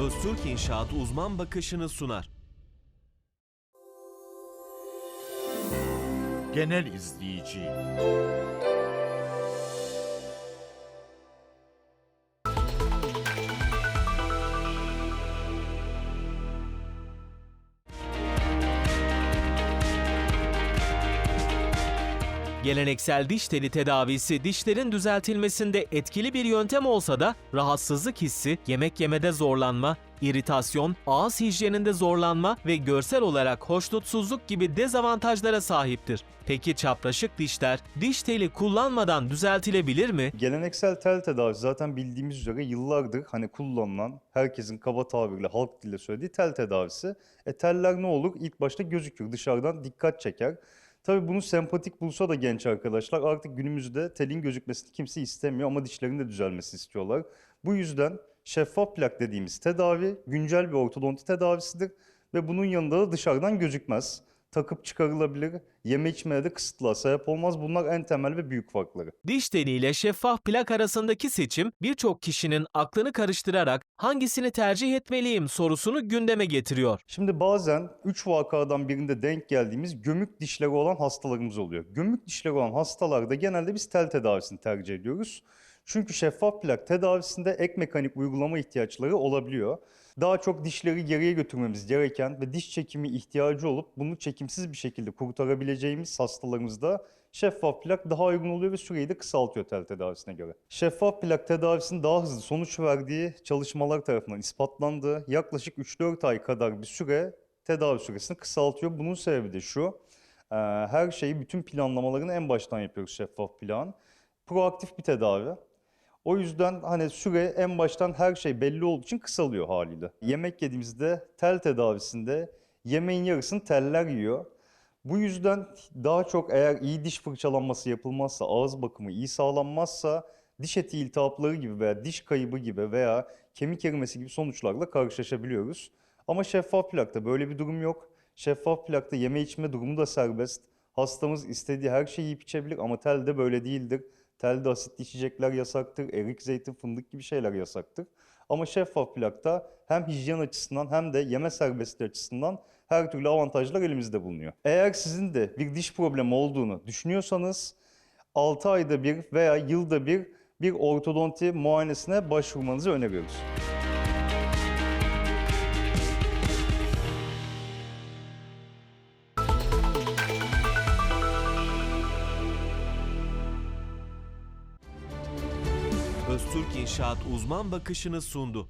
Öztürk İnşaat uzman bakışını sunar. Genel izleyici. Geleneksel diş teli tedavisi dişlerin düzeltilmesinde etkili bir yöntem olsa da rahatsızlık hissi, yemek yemede zorlanma, iritasyon, ağız hijyeninde zorlanma ve görsel olarak hoşnutsuzluk gibi dezavantajlara sahiptir. Peki çapraşık dişler diş teli kullanmadan düzeltilebilir mi? Geleneksel tel tedavisi zaten bildiğimiz üzere yıllardır hani kullanılan, herkesin kaba tabirle halk diliyle söylediği tel tedavisi. E teller ne olur? İlk başta gözükür, dışarıdan dikkat çeker. Tabii bunu sempatik bulsa da genç arkadaşlar artık günümüzde telin gözükmesini kimse istemiyor ama dişlerin de düzelmesi istiyorlar. Bu yüzden şeffaf plak dediğimiz tedavi güncel bir ortodonti tedavisidir ve bunun yanında da dışarıdan gözükmez. Takıp çıkarılabilir, yeme içmeye de kısıtlığa sebep olmaz. Bunlar en temel ve büyük farkları. Diş teliyle şeffaf plak arasındaki seçim birçok kişinin aklını karıştırarak hangisini tercih etmeliyim sorusunu gündeme getiriyor. Şimdi bazen 3 vakadan birinde denk geldiğimiz gömük dişleri olan hastalarımız oluyor. Gömük dişleri olan hastalarda genelde biz tel tedavisini tercih ediyoruz. Çünkü şeffaf plak tedavisinde ek mekanik uygulama ihtiyaçları olabiliyor. Daha çok dişleri geriye götürmemiz gereken ve diş çekimi ihtiyacı olup bunu çekimsiz bir şekilde kurtarabileceğimiz hastalarımızda şeffaf plak daha uygun oluyor ve süreyi de kısaltıyor tel tedavisine göre. Şeffaf plak tedavisinin daha hızlı sonuç verdiği çalışmalar tarafından ispatlandı. Yaklaşık 3-4 ay kadar bir süre tedavi süresini kısaltıyor. Bunun sebebi de şu. eee, Her şeyi, bütün planlamalarını en baştan yapıyoruz şeffaf plan. Proaktif bir tedavi. O yüzden hani süre en baştan her şey belli olduğu için kısalıyor haliyle. Yemek yediğimizde tel tedavisinde yemeğin yarısını teller yiyor. Bu yüzden daha çok eğer iyi diş fırçalanması yapılmazsa, ağız bakımı iyi sağlanmazsa diş eti iltihapları gibi veya diş kaybı gibi veya kemik erimesi gibi sonuçlarla karşılaşabiliyoruz. Ama şeffaf plakta böyle bir durum yok. Şeffaf plakta yeme içme durumu da serbest. Hastamız istediği her şeyi yiyip içebilir ama telde böyle değildir. Telde asitli içecekler yasaktır, erik, zeytin, fındık gibi şeyler yasaktır. Ama şeffaf plakta hem hijyen açısından hem de yeme serbestliği açısından her türlü avantajlar elimizde bulunuyor. Eğer sizin de bir diş problemi olduğunu düşünüyorsanız 6 ayda bir veya yılda bir bir ortodonti muayenesine başvurmanızı öneriyoruz. Öztürk İnşaat uzman bakışını sundu.